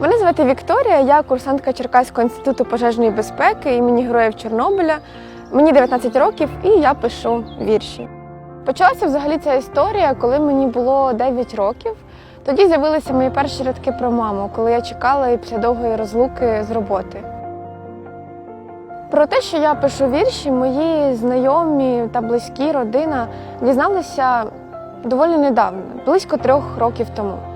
Мене звати Вікторія, я курсантка Черкаського інституту пожежної безпеки імені Героїв Чорнобиля. Мені 19 років і я пишу вірші. Почалася взагалі ця історія, коли мені було 9 років. Тоді з'явилися мої перші рядки про маму, коли я чекала її після довгої розлуки з роботи. Про те, що я пишу вірші, мої знайомі та близькі родина дізналися доволі недавно, близько трьох років тому.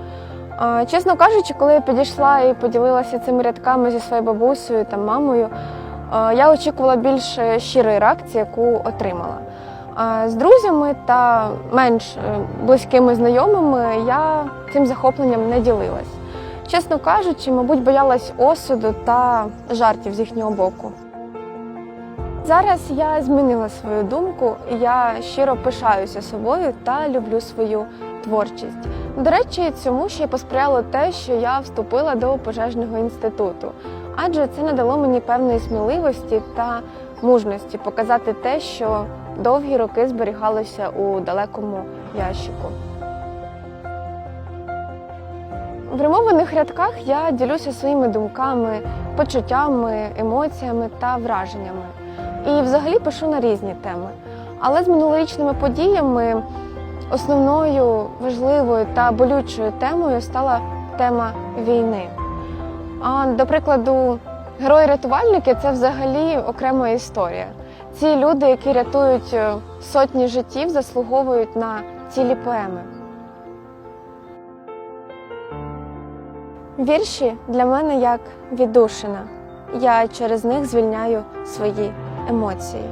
Чесно кажучи, коли я підійшла і поділилася цими рядками зі своєю бабусею та мамою, я очікувала більш щирої реакції, яку отримала. З друзями та менш е, близькими знайомими я цим захопленням не ділилась. Чесно кажучи, мабуть, боялась осуду та жартів з їхнього боку. Зараз я змінила свою думку, я щиро пишаюся собою та люблю свою творчість. До речі, цьому ще й посприяло те, що я вступила до пожежного інституту, адже це надало мені певної сміливості та мужності показати те, що довгі роки зберігалося у далекому ящику. В римованих рядках я ділюся своїми думками, почуттями, емоціями та враженнями. І взагалі пишу на різні теми. Але з минулорічними подіями основною важливою та болючою темою стала тема війни. А до прикладу, герої-рятувальники це взагалі окрема історія. Ці люди, які рятують е, сотні життів, заслуговують на цілі поеми. Вірші для мене як віддушина. Я через них звільняю свої емоції.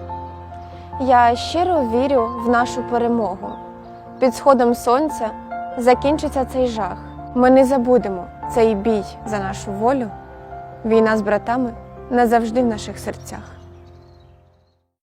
Я щиро вірю в нашу перемогу. Під сходом сонця закінчиться цей жах. Ми не забудемо цей бій за нашу волю. Війна з братами назавжди в наших серцях.